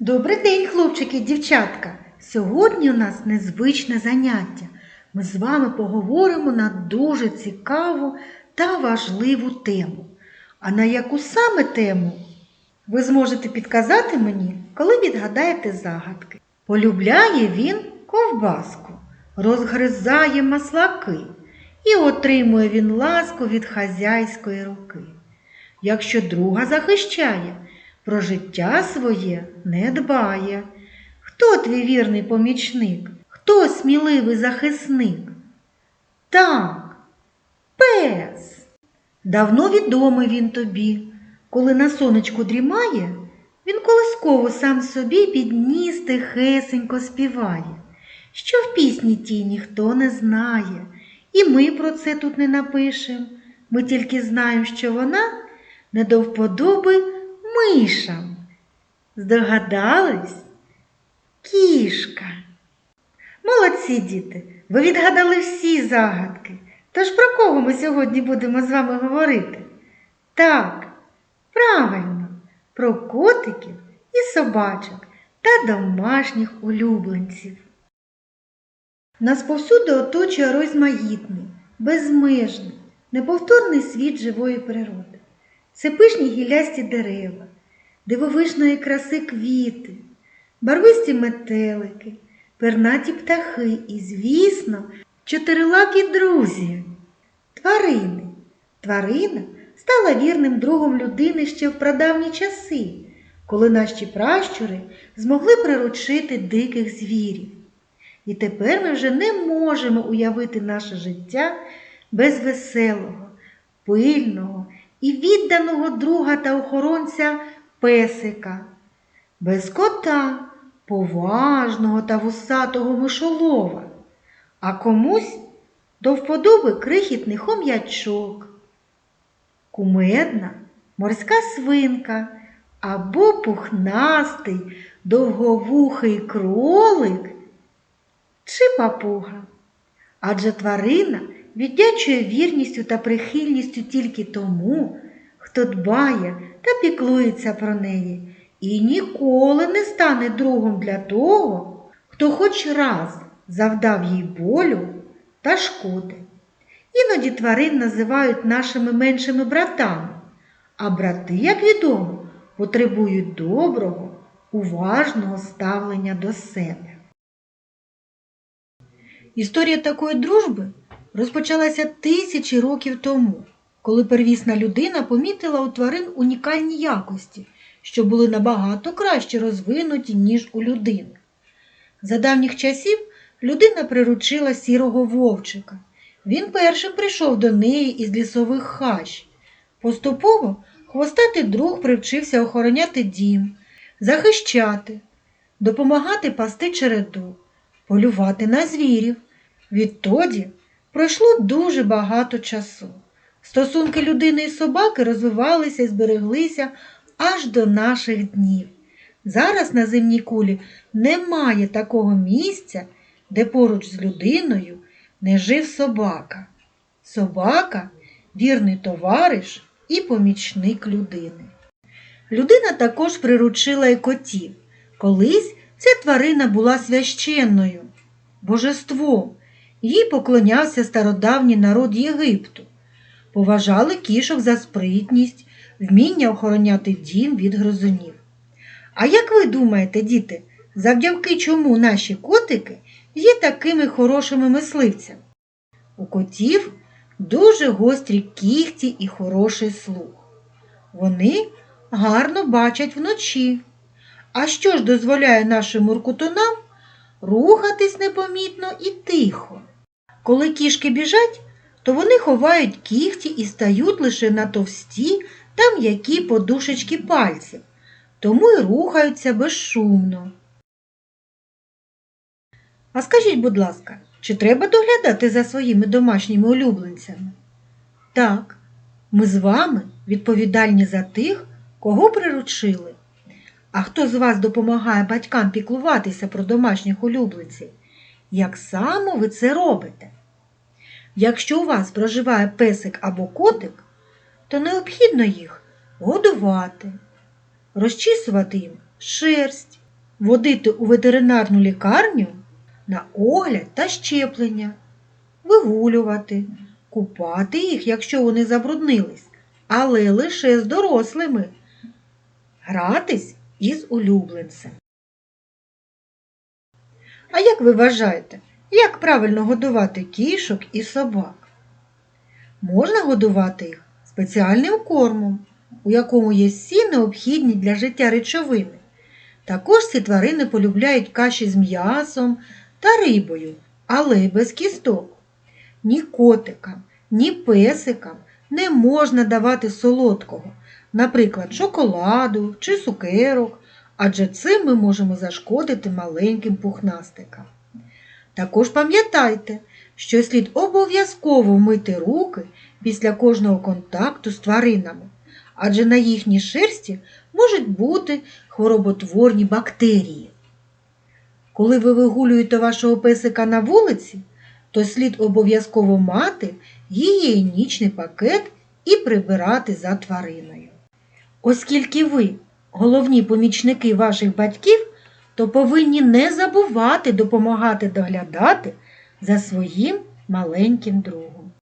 Добрий день, хлопчики і дівчатка! Сьогодні у нас незвичне заняття. Ми з вами поговоримо на дуже цікаву та важливу тему. А на яку саме тему ви зможете підказати мені, коли відгадаєте загадки. Полюбляє він ковбаску, розгризає маслаки і отримує він ласку від хазяйської руки. Якщо друга захищає, про життя своє не дбає. Хто твій вірний помічник? Хто сміливий захисник? Так, пес. Давно відомий він тобі. Коли на сонечку дрімає, він колисково сам собі під ніс тихесенько співає. Що в пісні тій ніхто не знає, і ми про це тут не напишем. Ми тільки знаємо, що вона не до вподоби мишам. Здогадались? Кішка. Молодці діти, ви відгадали всі загадки. Тож про кого ми сьогодні будемо з вами говорити? Так, правильно, про котиків і собачок та домашніх улюбленців. Нас повсюди оточує розмаїтний, безмежний, неповторний світ живої природи. Це пишні гілясті дерева, дивовижної краси квіти, барвисті метелики, пернаті птахи і, звісно, чотирилакі друзі. Тварини. Тварина стала вірним другом людини ще в прадавні часи, коли наші пращури змогли приручити диких звірів. І тепер ми вже не можемо уявити наше життя без веселого, пильного і відданого друга та охоронця песика, без кота, поважного та вусатого мишолова, а комусь до вподоби крихітний хом'ячок, кумедна морська свинка або пухнастий довговухий кролик чи папуга. Адже тварина віддячує вірністю та прихильністю тільки тому, хто дбає та піклується про неї і ніколи не стане другом для того, хто хоч раз завдав їй болю та шкоди. Іноді тварин називають нашими меншими братами, а брати, як відомо, потребують доброго, уважного ставлення до себе. Історія такої дружби розпочалася тисячі років тому, коли первісна людина помітила у тварин унікальні якості, що були набагато краще розвинуті, ніж у людини. За давніх часів людина приручила сірого вовчика. Він першим прийшов до неї із лісових хащ. Поступово хвостатий друг привчився охороняти дім, захищати, допомагати пасти череду, полювати на звірів. Відтоді пройшло дуже багато часу. Стосунки людини і собаки розвивалися і збереглися аж до наших днів. Зараз на земній кулі немає такого місця, де поруч з людиною не жив собака. Собака вірний товариш і помічник людини. Людина також приручила і котів. Колись ця тварина була священною, божеством. Їй поклонявся стародавній народ Єгипту. Поважали кішок за спритність, вміння охороняти дім від гризунів. А як ви думаєте, діти, завдяки чому наші котики є такими хорошими мисливцями? У котів дуже гострі кігті і хороший слух. Вони гарно бачать вночі. А що ж дозволяє нашим муркутунам рухатись непомітно і тихо? Коли кішки біжать, то вони ховають кігті і стають лише на товсті та м'які подушечки пальців, тому й рухаються безшумно. А скажіть, будь ласка, чи треба доглядати за своїми домашніми улюбленцями? Так, ми з вами відповідальні за тих, кого приручили. А хто з вас допомагає батькам піклуватися про домашніх улюбленців? Як саме ви це робите? Якщо у вас проживає песик або котик, то необхідно їх годувати, розчісувати їм шерсть, водити у ветеринарну лікарню на огляд та щеплення, вигулювати, купати їх, якщо вони забруднились, але лише з дорослими, гратись із улюбленцем. А як ви вважаєте, як правильно годувати кішок і собак? Можна годувати їх спеціальним кормом, у якому є всі необхідні для життя речовини. Також ці тварини полюбляють каші з м'ясом та рибою, але й без кісток. Ні котикам, ні песикам не можна давати солодкого, наприклад, шоколаду чи цукерок, адже цим ми можемо зашкодити маленьким пухнастикам. Також пам'ятайте, що слід обов'язково мити руки після кожного контакту з тваринами, адже на їхній шерсті можуть бути хвороботворні бактерії. Коли ви вигулюєте вашого песика на вулиці, то слід обов'язково мати гігієнічний пакет і прибирати за твариною. Оскільки ви головні помічники ваших батьків, то повинні не забувати допомагати доглядати за своїм маленьким другом.